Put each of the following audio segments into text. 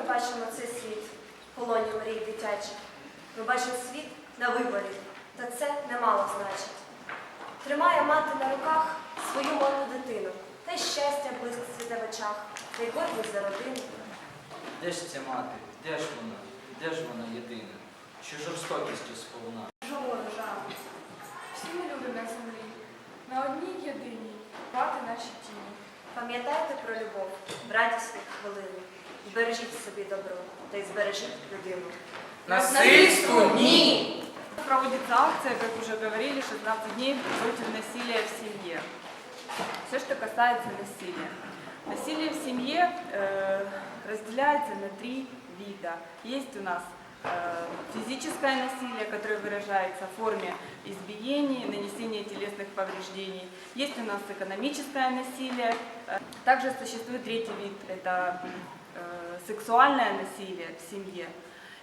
ми бачимо цей світ в полоні мрій дитячих. Ми бачимо світ на виборі, та це немало значить. Тримає мати на руках свою малу дитину, та й щастя світе в очах, та й гордість за родину. Де ж ця мати? Де ж вона? Де ж вона єдина? Що жорстокістю сповна? Жало жало. Всі ми люди на землі, на одній єдиній, мати наші тіні. Пам'ятайте про любов, в хвилини. Збережіть собі добро, та й збережіть людину. Насильству ні! Проводится акция, как уже говорили, 16 дней против насилия в семье. Все, что касается насилия. Насилие в семье э, разделяется на три вида. Есть у нас э, физическое насилие, которое выражается в форме избиений, нанесения телесных повреждений. Есть у нас экономическое насилие. Э, Также существует третий вид, это э, сексуальное насилие в семье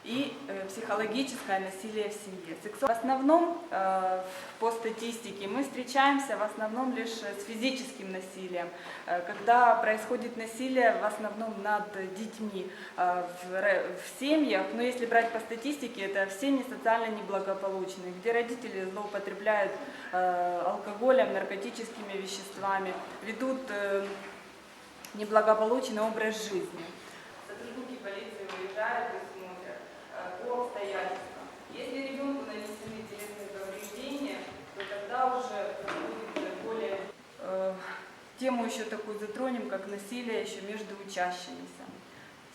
и э, психологическое насилие в семье. В основном, э, по статистике, мы встречаемся в основном лишь с физическим насилием, э, когда происходит насилие в основном над детьми э, в, семьях, но если брать по статистике, это в семьи социально неблагополучные, где родители злоупотребляют э, алкоголем, наркотическими веществами, ведут э, неблагополучный образ жизни. Сотрудники полиции выезжают и смотрят э, по обстоятельствам. Если ребенку нанесены телесные повреждения, то тогда уже проходит более... э, Тему еще такую затронем, как насилие еще между учащимися.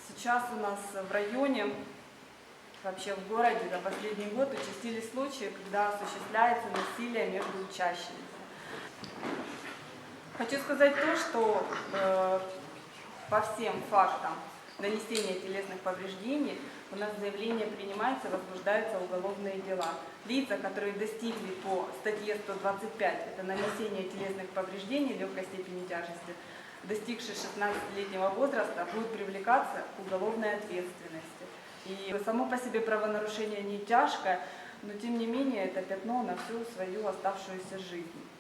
Сейчас у нас в районе, вообще в городе за последний год участились случаи, когда осуществляется насилие между учащимися. Хочу сказать то, что э, по всем фактам нанесения телесных повреждений у нас заявление принимается, возбуждаются уголовные дела. Лица, которые достигли по статье 125, это нанесение телесных повреждений легкой степени тяжести, достигшие 16-летнего возраста, будут привлекаться к уголовной ответственности. И само по себе правонарушение не тяжкое, но тем не менее это пятно на всю свою оставшуюся жизнь.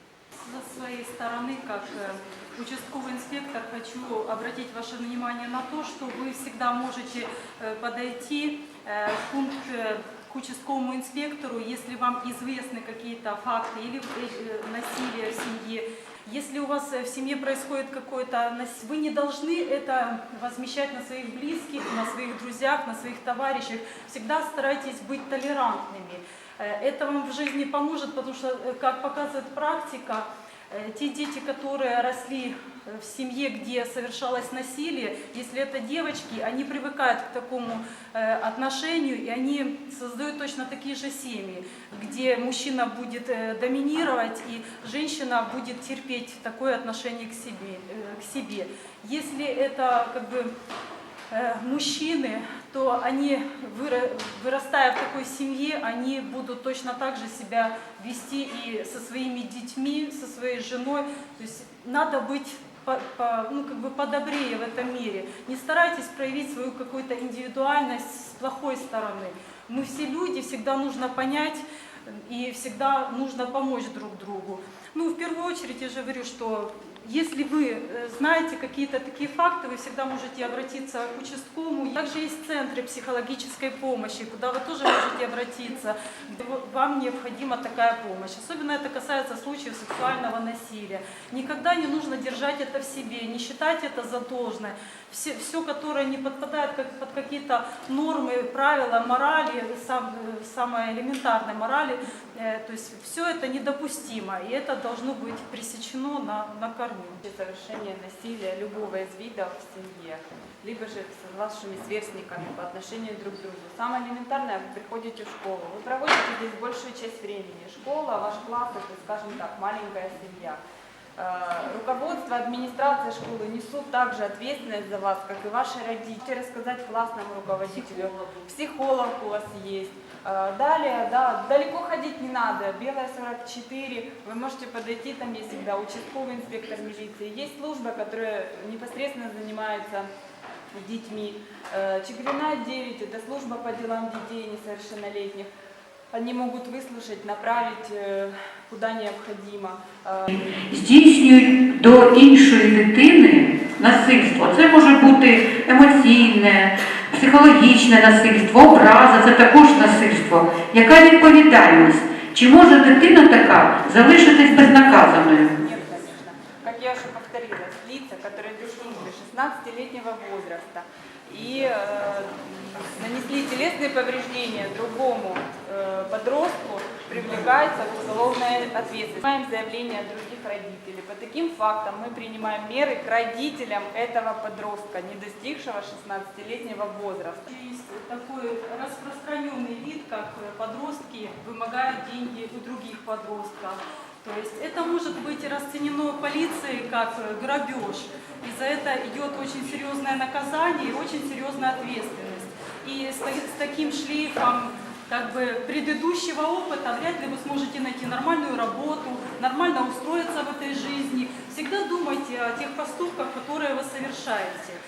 Со своей стороны, как э, участковый инспектор, хочу обратить ваше внимание на то, что вы всегда можете э, подойти э, в пункт к участковому инспектору, если вам известны какие-то факты или э, насилие в семье. Если у вас э, в семье происходит какое-то насилие, вы не должны это возмещать на своих близких, на своих друзьях, на своих товарищах. Всегда старайтесь быть толерантными. Э, Это вам в жизни поможет, потому что, как показывает практика, те дети, которые росли в семье, где совершалось насилие, если это девочки, они привыкают к такому э, отношению, и они создают точно такие же семьи, где мужчина будет э, доминировать, и женщина будет терпеть такое отношение к себе. э, К себе. Если это как бы э, мужчины, то они, выра- вырастая в такой семье, они будут точно так же себя вести и со своими детьми, со своей женой. То есть надо быть по- по- ну, как бы подобрее в этом мире. Не старайтесь проявить свою какую-то индивидуальность с плохой стороны. Мы все люди, всегда нужно понять и всегда нужно помочь друг другу. Ну, в первую очередь я же говорю, что если вы э, знаете какие-то такие факты, вы всегда можете обратиться к участковому. Также есть центры психологической помощи, куда вы тоже можете обратиться, вам необходима такая помощь. Особенно это касается случаев сексуального насилия. Никогда не нужно держать это в себе, не считать это за должное. Все, все которое не подпадает как, под какие-то нормы, правила, морали, сам- э, самой элементарной морали, то есть все это недопустимо, и это должно быть пресечено на, на корню. совершение насилия любого из видов в семье, либо же с вашими сверстниками по отношению друг к другу. Самое элементарное, вы приходите в школу, вы проводите здесь большую часть времени. Школа, ваш класс, это, скажем так, маленькая семья. Э, Руководство, администрация школы несут также ответственность за вас, как и ваши родители. Рассказать классному руководителю, психолог у вас есть. Э, Далее, да, далеко ходить не надо. Белая 44, вы можете подойти, там есть всегда участковый инспектор милиции. Есть служба, которая непосредственно занимается детьми. Э, Чигирина 9, это служба по делам детей несовершеннолетних. Они могут выслушать, направить э, куда необходимо. Э, здійснюють до іншої дитини насильство. Це може бути емоційне, психологічне насильство, образа це також насильство. Яка відповідальність? Чи може дитина така залишитись безнаказаною? 16-летнего возраста и э, нанесли телесные повреждения другому э, подростку, привлекаются к уголовной ответственности. Принимаем заявление других родителей. По таким фактам мы принимаем меры к родителям этого подростка, не достигшего 16-летнего возраста. Есть такой распространенный вид, как подростки вымогают деньги у других подростков. То есть это может быть расценено полицией как э, грабеж. И за это идет очень серьезное наказание и очень серьезная ответственность. И с, с таким шлейфом как бы предыдущего опыта вряд ли вы сможете найти нормальную работу, нормально устроиться в этой жизни. Всегда думайте о тех поступках, которые вы совершаете.